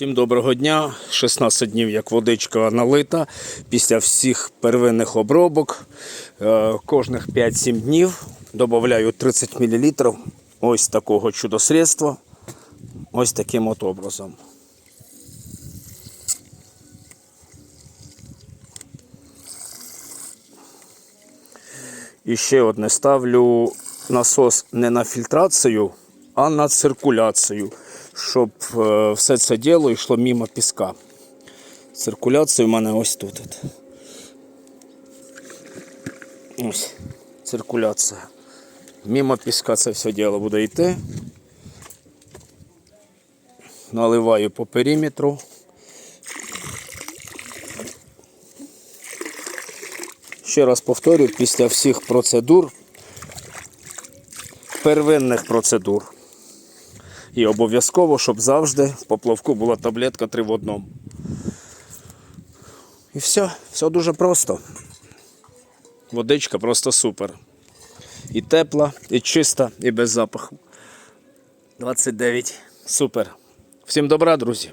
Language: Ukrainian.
Всім доброго дня. 16 днів як водичка налита. Після всіх первинних обробок е, кожних 5-7 днів додаю 30 мл ось такого чудосредства. Ось таким от образом. І ще одне ставлю насос не на фільтрацію, а на циркуляцію, щоб е, все це діло йшло мимо піска. Циркуляція у мене ось тут. Ось циркуляція. Мимо піска це все діло буде йти. Наливаю по периметру. Ще раз повторюю, після всіх процедур, первинних процедур. І обов'язково, щоб завжди в поплавку була таблетка 3 в одному. І все, все дуже просто. Водичка просто супер. І тепла, і чиста, і без запаху. 29. Супер. Всім добра, друзі.